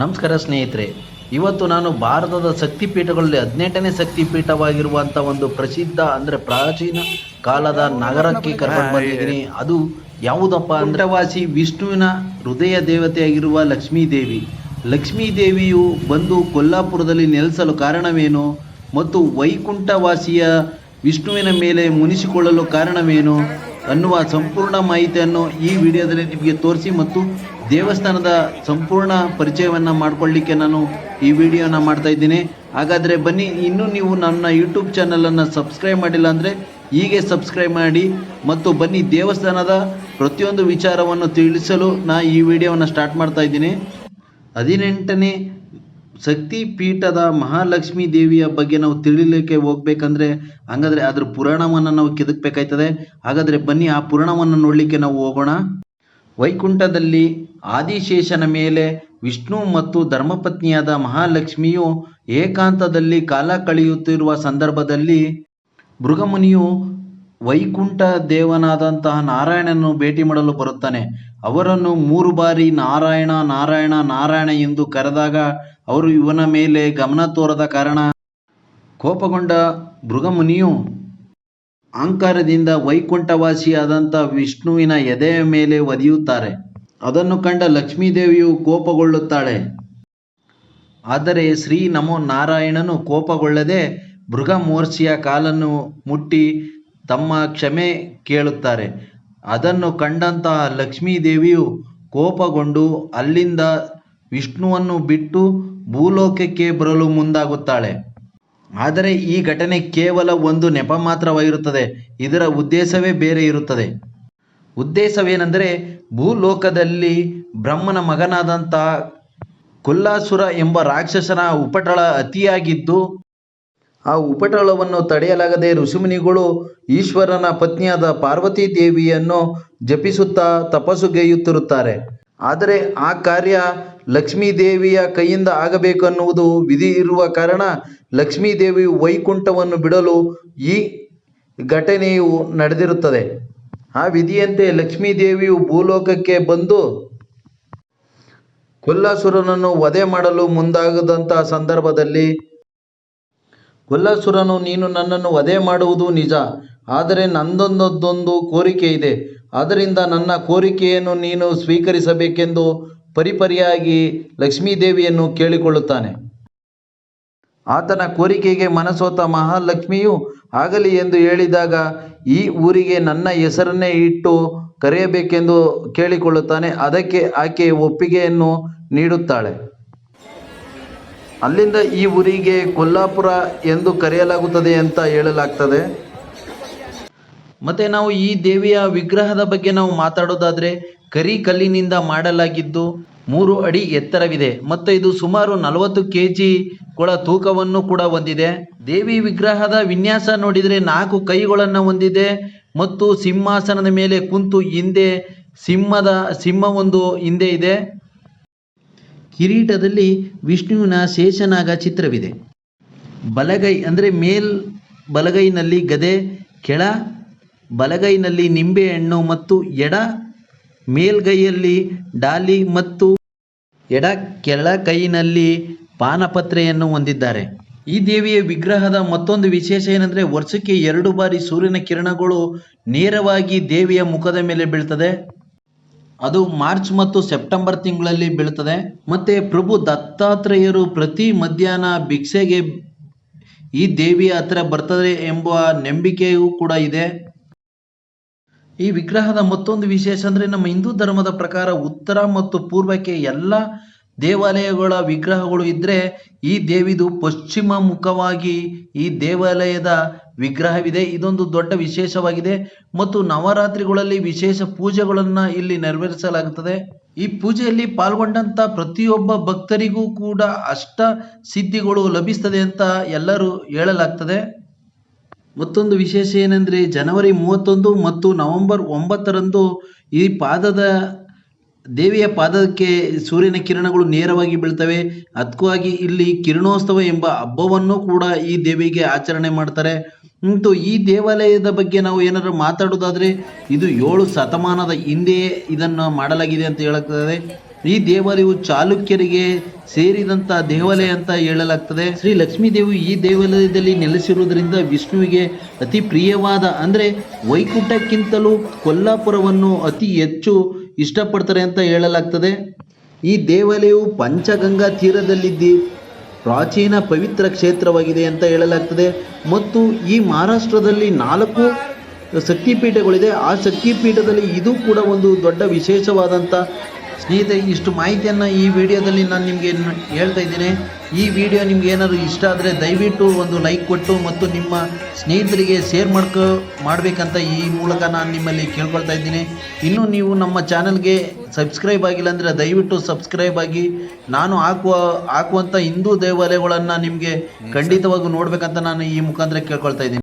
ನಮಸ್ಕಾರ ಸ್ನೇಹಿತರೆ, ಇವತ್ತು ನಾನು ಭಾರತದ ಶಕ್ತಿಪೀಠಗಳಲ್ಲಿ ಹದಿನೆಂಟನೇ ಶಕ್ತಿಪೀಠವಾಗಿರುವಂಥ ಒಂದು ಪ್ರಸಿದ್ಧ ಅಂದರೆ ಪ್ರಾಚೀನ ಕಾಲದ ನಗರಕ್ಕೆ ಕರ್ಕೊಂಡು ಬಂದಿದ್ದೀನಿ. ಅದು ಯಾವುದಪ್ಪ ಅಂದ್ರೆ ವಾಸಿ ವಿಷ್ಣುವಿನ ಹೃದಯ ದೇವತೆಯಾಗಿರುವ ಲಕ್ಷ್ಮೀ ದೇವಿ ಲಕ್ಷ್ಮೀ ದೇವಿಯು ಬಂದು ಕೊಲ್ಲಾಪುರದಲ್ಲಿ ನೆಲೆಸಲು ಕಾರಣವೇನು ಮತ್ತು ವೈಕುಂಠವಾಸಿಯ ವಿಷ್ಣುವಿನ ಮೇಲೆ ಮುನಿಸಿಕೊಳ್ಳಲು ಕಾರಣವೇನು ಅನ್ನುವ ಸಂಪೂರ್ಣ ಮಾಹಿತಿಯನ್ನು ಈ ವಿಡಿಯೋದಲ್ಲಿ ನಿಮಗೆ ತೋರಿಸಿ ಮತ್ತು ದೇವಸ್ಥಾನದ ಸಂಪೂರ್ಣ ಪರಿಚಯವನ್ನು ಮಾಡಿಕೊಳ್ಳಿಕ್ಕೆ ನಾನು ಈ ವಿಡಿಯೋನ ಮಾಡ್ತಾ ಇದ್ದೀನಿ. ಹಾಗಾದರೆ ಬನ್ನಿ, ಇನ್ನೂ ನೀವು ನನ್ನ ಯೂಟ್ಯೂಬ್ ಚಾನಲನ್ನು ಸಬ್ಸ್ಕ್ರೈಬ್ ಮಾಡಿಲ್ಲ ಅಂದರೆ ಹೀಗೆ ಸಬ್ಸ್ಕ್ರೈಬ್ ಮಾಡಿ ಮತ್ತು ಬನ್ನಿ ದೇವಸ್ಥಾನದ ಪ್ರತಿಯೊಂದು ವಿಚಾರವನ್ನು ತಿಳಿಸಲು ನಾ ಈ ವಿಡಿಯೋವನ್ನು ಸ್ಟಾರ್ಟ್ ಮಾಡ್ತಾ ಇದ್ದೀನಿ. ಹದಿನೆಂಟನೇ ಶಕ್ತಿ ಪೀಠದ ಮಹಾಲಕ್ಷ್ಮೀ ದೇವಿಯ ಬಗ್ಗೆ ನಾವು ತಿಳಿಲಿಕ್ಕೆ ಹೋಗ್ಬೇಕಂದ್ರೆ, ಹಂಗಾದ್ರೆ ಅದ್ರ ಪುರಾಣವನ್ನು ನಾವು ಕೆದಕ್ಬೇಕಾಯ್ತದೆ. ಹಾಗಾದ್ರೆ ಬನ್ನಿ, ಆ ಪುರಾಣವನ್ನು ನೋಡಲಿಕ್ಕೆ ನಾವು ಹೋಗೋಣ. ವೈಕುಂಠದಲ್ಲಿ ಆದಿಶೇಷನ ಮೇಲೆ ವಿಷ್ಣು ಮತ್ತು ಧರ್ಮಪತ್ನಿಯಾದ ಮಹಾಲಕ್ಷ್ಮಿಯು ಏಕಾಂತದಲ್ಲಿ ಕಾಲ ಕಳೆಯುತ್ತಿರುವ ಸಂದರ್ಭದಲ್ಲಿ ಭೃಗಮುನಿಯು ವೈಕುಂಠ ದೇವನಾದಂತಹ ನಾರಾಯಣನನ್ನು ಭೇಟಿ ಮಾಡಲು ಬರುತ್ತಾನೆ. ಅವರನ್ನು ಮೂರು ಬಾರಿ ನಾರಾಯಣ ನಾರಾಯಣ ನಾರಾಯಣ ಎಂದು ಕರೆದಾಗ ಅವರು ಇವನ ಮೇಲೆ ಗಮನ ತೋರದ ಕಾರಣ ಕೋಪಗೊಂಡ ಭೃಗಮುನಿಯು ಅಹಂಕಾರದಿಂದ ವೈಕುಂಠವಾಸಿಯಾದಂಥ ವಿಷ್ಣುವಿನ ಎದೆಯ ಮೇಲೆ ಒದೆಯುತ್ತಾರೆ. ಅದನ್ನು ಕಂಡ ಲಕ್ಷ್ಮೀದೇವಿಯು ಕೋಪಗೊಳ್ಳುತ್ತಾಳೆ. ಆದರೆ ಶ್ರೀ ನಮೋ ನಾರಾಯಣನು ಕೋಪಗೊಳ್ಳದೆ ಭೃಗಮೂರ್ಛಿಯ ಕಾಲನ್ನು ಮುಟ್ಟಿ ತಮ್ಮ ಕ್ಷಮೆ ಕೇಳುತ್ತಾರೆ. ಅದನ್ನು ಕಂಡಂತಹ ಲಕ್ಷ್ಮೀದೇವಿಯು ಕೋಪಗೊಂಡು ಅಲ್ಲಿಂದ ವಿಷ್ಣುವನ್ನು ಬಿಟ್ಟು ಭೂಲೋಕಕ್ಕೆ ಬರಲು ಮುಂದಾಗುತ್ತಾಳೆ. ಆದರೆ ಈ ಘಟನೆ ಕೇವಲ ಒಂದು ನೆಪ ಮಾತ್ರವಾಗಿರುತ್ತದೆ. ಇದರ ಉದ್ದೇಶವೇ ಬೇರೆ ಇರುತ್ತದೆ. ಉದ್ದೇಶವೇನೆಂದರೆ ಭೂಲೋಕದಲ್ಲಿ ಬ್ರಹ್ಮನ ಮಗನಾದಂತಹ ಕೊಲ್ಲಾಸುರ ಎಂಬ ರಾಕ್ಷಸನ ಉಪಟಳ ಅತಿಯಾಗಿದ್ದು, ಆ ಉಪಟಳವನ್ನು ತಡೆಯಲಾಗದೆ ಋಷಿಮುನಿಗಳು ಈಶ್ವರನ ಪತ್ನಿಯಾದ ಪಾರ್ವತಿ ದೇವಿಯನ್ನು ಜಪಿಸುತ್ತಾ ತಪಸ್ಸುಗೈಯುತ್ತಿರುತ್ತಾರೆ ಆದರೆ ಆ ಕಾರ್ಯ ಲಕ್ಷ್ಮೀ ದೇವಿಯ ಕೈಯಿಂದ ಆಗಬೇಕನ್ನುವುದು ವಿಧಿ ಇರುವ ಕಾರಣ ಲಕ್ಷ್ಮೀದೇವಿ ವೈಕುಂಠವನ್ನು ಬಿಡಲು ಈ ಘಟನೆಯು ನಡೆದಿರುತ್ತದೆ. ಆ ವಿಧಿಯಂತೆ ಲಕ್ಷ್ಮೀದೇವಿಯು ಭೂಲೋಕಕ್ಕೆ ಬಂದು ಕೊಲ್ಲಾಸುರನನ್ನು ವಧೆ ಮಾಡಲು ಮುಂದಾಗದಂತಹ ಸಂದರ್ಭದಲ್ಲಿ, ಕೊಲ್ಲಾಸುರನು, ನೀನು ನನ್ನನ್ನು ವಧೆ ಮಾಡುವುದು ನಿಜ. ಆದರೆ ನಂದೊಂದೊಂದೊಂದು ಕೋರಿಕೆ ಇದೆ. ಆದ್ದರಿಂದ ನನ್ನ ಕೋರಿಕೆಯನ್ನು ನೀನು ಸ್ವೀಕರಿಸಬೇಕೆಂದು ಪರಿಪರಿಯಾಗಿ ಲಕ್ಷ್ಮೀದೇವಿಯನ್ನು ಕೇಳಿಕೊಳ್ಳುತ್ತಾನೆ. ಆತನ ಕೋರಿಕೆಗೆ ಮನಸೋತ ಮಹಾಲಕ್ಷ್ಮಿಯು ಆಗಲಿ ಎಂದು ಹೇಳಿದಾಗ ಈ ಊರಿಗೆ ನನ್ನ ಹೆಸರನ್ನೇ ಇಟ್ಟು ಕರೆಯಬೇಕೆಂದು ಕೇಳಿಕೊಳ್ಳುತ್ತಾನೆ. ಅದಕ್ಕೆ ಆಕೆ ಒಪ್ಪಿಗೆಯನ್ನು ನೀಡುತ್ತಾಳೆ. ಅಲ್ಲಿಂದ ಈ ಊರಿಗೆ ಕೊಲ್ಲಾಪುರ ಎಂದು ಕರೆಯಲಾಗುತ್ತದೆ ಅಂತ ಹೇಳಲಾಗ್ತದೆ. ಮತ್ತೆ ನಾವು ಈ ದೇವಿಯ ವಿಗ್ರಹದ ಬಗ್ಗೆ ನಾವು ಮಾತಾಡೋದಾದ್ರೆ ಕರಿ ಕಲ್ಲಿನಿಂದ ಮಾಡಲಾಗಿದ್ದು ಮೂರು ಅಡಿ ಎತ್ತರವಿದೆ. ಮತ್ತು ಇದು ಸುಮಾರು ನಲವತ್ತು ಕೆ ಜಿ ಕೊಳ ತೂಕವನ್ನು ಕೂಡ ಹೊಂದಿದೆ. ದೇವಿ ವಿಗ್ರಹದ ವಿನ್ಯಾಸ ನೋಡಿದರೆ ನಾಲ್ಕು ಕೈಗಳನ್ನು ಹೊಂದಿದೆ ಮತ್ತು ಸಿಂಹಾಸನದ ಮೇಲೆ ಕುಂತು ಹಿಂದೆ ಸಿಂಹದ, ಸಿಂಹವೊಂದು ಹಿಂದೆ ಇದೆ. ಕಿರೀಟದಲ್ಲಿ ವಿಷ್ಣುವಿನ ಶೇಷನಾಗ ಚಿತ್ರವಿದೆ. ಬಲಗೈ ಅಂದರೆ ಮೇಲ್ ಬಲಗೈನಲ್ಲಿ ಗದೆ, ಕೆಳ ಬಲಗೈನಲ್ಲಿ ನಿಂಬೆಹಣ್ಣು ಮತ್ತು ಎಡ ಮೇಲ್ಗೈಯಲ್ಲಿ ಡಾಲಿ ಮತ್ತು ಎಡ ಕೆಳ ಕೈನಲ್ಲಿ ಪಾನಪತ್ರೆಯನ್ನು ಹೊಂದಿದ್ದಾರೆ. ಈ ದೇವಿಯ ವಿಗ್ರಹದ ಮತ್ತೊಂದು ವಿಶೇಷ ಏನಂದ್ರೆ ವರ್ಷಕ್ಕೆ ಎರಡು ಬಾರಿ ಸೂರ್ಯನ ಕಿರಣಗಳು ನೇರವಾಗಿ ದೇವಿಯ ಮುಖದ ಮೇಲೆ ಬೀಳ್ತದೆ. ಅದು ಮಾರ್ಚ್ ಮತ್ತು ಸೆಪ್ಟೆಂಬರ್ ತಿಂಗಳಲ್ಲಿ ಬೀಳ್ತದೆ. ಮತ್ತೆ ಪ್ರಭು ದತ್ತಾತ್ರೇಯರು ಪ್ರತಿ ಮಧ್ಯಾಹ್ನ ಭಿಕ್ಷೆಗೆ ಈ ದೇವಿಯ ಹತ್ರ ಬರ್ತದೆ ಎಂಬ ನಂಬಿಕೆಯೂ ಕೂಡ ಇದೆ. ಈ ವಿಗ್ರಹದ ಮತ್ತೊಂದು ವಿಶೇಷ ಅಂದ್ರೆ ನಮ್ಮ ಹಿಂದೂ ಧರ್ಮದ ಪ್ರಕಾರ ಉತ್ತರ ಮತ್ತು ಪೂರ್ವಕ್ಕೆ ಎಲ್ಲ ದೇವಾಲಯಗಳ ವಿಗ್ರಹಗಳು ಇದ್ರೆ ಈ ದೇವಿದು ಪಶ್ಚಿಮ ಮುಖವಾಗಿ ಈ ದೇವಾಲಯದ ವಿಗ್ರಹವಿದೆ. ಇದೊಂದು ದೊಡ್ಡ ವಿಶೇಷವಾಗಿದೆ. ಮತ್ತು ನವರಾತ್ರಿಗಳಲ್ಲಿ ವಿಶೇಷ ಪೂಜೆಗಳನ್ನು ಇಲ್ಲಿ ನೆರವೇರಿಸಲಾಗುತ್ತದೆ. ಈ ಪೂಜೆಯಲ್ಲಿ ಪಾಲ್ಗೊಂಡಂಥ ಪ್ರತಿಯೊಬ್ಬ ಭಕ್ತರಿಗೂ ಕೂಡ ಅಷ್ಟ ಸಿದ್ಧಿಗಳು ಲಭಿಸ್ತದೆ ಅಂತ ಎಲ್ಲರೂ ಹೇಳಲಾಗ್ತದೆ. ಮತ್ತೊಂದು ವಿಶೇಷ ಏನಂದ್ರೆ ಜನವರಿ ಮೂವತ್ತೊಂದು ಮತ್ತು ನವೆಂಬರ್ ಒಂಬತ್ತರಂದು ಈ ಪಾದದ, ದೇವಿಯ ಪಾದಕ್ಕೆ ಸೂರ್ಯನ ಕಿರಣಗಳು ನೇರವಾಗಿ ಬೀಳ್ತವೆ. ಅದಕ್ಕಾಗಿ ಇಲ್ಲಿ ಕಿರಣೋತ್ಸವ ಎಂಬ ಹಬ್ಬವನ್ನು ಕೂಡ ಈ ದೇವಿಗೆ ಆಚರಣೆ ಮಾಡ್ತಾರೆ. ಮತ್ತು ಈ ದೇವಾಲಯದ ಬಗ್ಗೆ ನಾವು ಏನಾದ್ರು ಮಾತಾಡೋದಾದ್ರೆ ಇದು ಏಳು ಶತಮಾನದ ಹಿಂದೆಯೇ ಇದನ್ನು ಮಾಡಲಾಗಿದೆ ಅಂತ ಹೇಳುತ್ತದೆ ಈ ದೇವಾಲಯವು ಚಾಲುಕ್ಯರಿಗೆ ಸೇರಿದಂತ ದೇವಾಲಯ ಅಂತ ಹೇಳಲಾಗ್ತದೆ. ಶ್ರೀ ಲಕ್ಷ್ಮೀದೇವಿ ಈ ದೇವಾಲಯದಲ್ಲಿ ನೆಲೆಸಿರುವುದರಿಂದ ವಿಷ್ಣುವಿಗೆ ಅತಿ ಪ್ರಿಯವಾದ, ಅಂದ್ರೆ ವೈಕುಂಠಕ್ಕಿಂತಲೂ ಕೊಲ್ಲಾಪುರವನ್ನು ಅತಿ ಹೆಚ್ಚು ಇಷ್ಟಪಡ್ತಾರೆ ಅಂತ ಹೇಳಲಾಗ್ತದೆ. ಈ ದೇವಾಲಯವು ಪಂಚಗಂಗಾ ತೀರದಲ್ಲಿದ್ದು ಪ್ರಾಚೀನ ಪವಿತ್ರ ಕ್ಷೇತ್ರವಾಗಿದೆ ಅಂತ ಹೇಳಲಾಗ್ತದೆ. ಮತ್ತು ಈ ಮಹಾರಾಷ್ಟ್ರದಲ್ಲಿ ನಾಲ್ಕು ಶಕ್ತಿಪೀಠಗಳಿದೆ. ಆ ಶಕ್ತಿಪೀಠದಲ್ಲಿ ಇದು ಕೂಡ ಒಂದು ದೊಡ್ಡ ವಿಶೇಷವಾದಂಥ ಸ್ನೇಹಿತರೆ ಇಷ್ಟು ಮಾಹಿತಿಯನ್ನು ಈ ವಿಡಿಯೋದಲ್ಲಿ ನಾನು ನಿಮಗೆ ಹೇಳ್ತಾ ಇದ್ದೀನಿ. ಈ ವಿಡಿಯೋ ನಿಮ್ಗೆ ಏನಾದರೂ ಇಷ್ಟ ಆದರೆ ದಯವಿಟ್ಟು ಒಂದು ಲೈಕ್ ಕೊಟ್ಟು ಮತ್ತು ನಿಮ್ಮ ಸ್ನೇಹಿತರಿಗೆ ಶೇರ್ ಮಾಡ್ಕೊ ಮಾಡಬೇಕಂತ ಈ ಮೂಲಕ ನಾನು ನಿಮ್ಮಲ್ಲಿ ಕೇಳ್ಕೊಳ್ತಾ ಇದ್ದೀನಿ. ಇನ್ನೂ ನೀವು ನಮ್ಮ ಚಾನಲ್ಗೆ ಸಬ್ಸ್ಕ್ರೈಬ್ ಆಗಿಲ್ಲ ಅಂದರೆ ದಯವಿಟ್ಟು ಸಬ್ಸ್ಕ್ರೈಬ್ ಆಗಿ. ನಾನು ಹಾಕುವ ಹಾಕುವಂಥ ಹಿಂದೂ ದೇವಾಲಯಗಳನ್ನು ನಿಮಗೆ ಖಂಡಿತವಾಗೂ ನೋಡಬೇಕಂತ ನಾನು ಈ ಮುಖಾಂತರ ಕೇಳ್ಕೊಳ್ತಾ ಇದ್ದೀನಿ.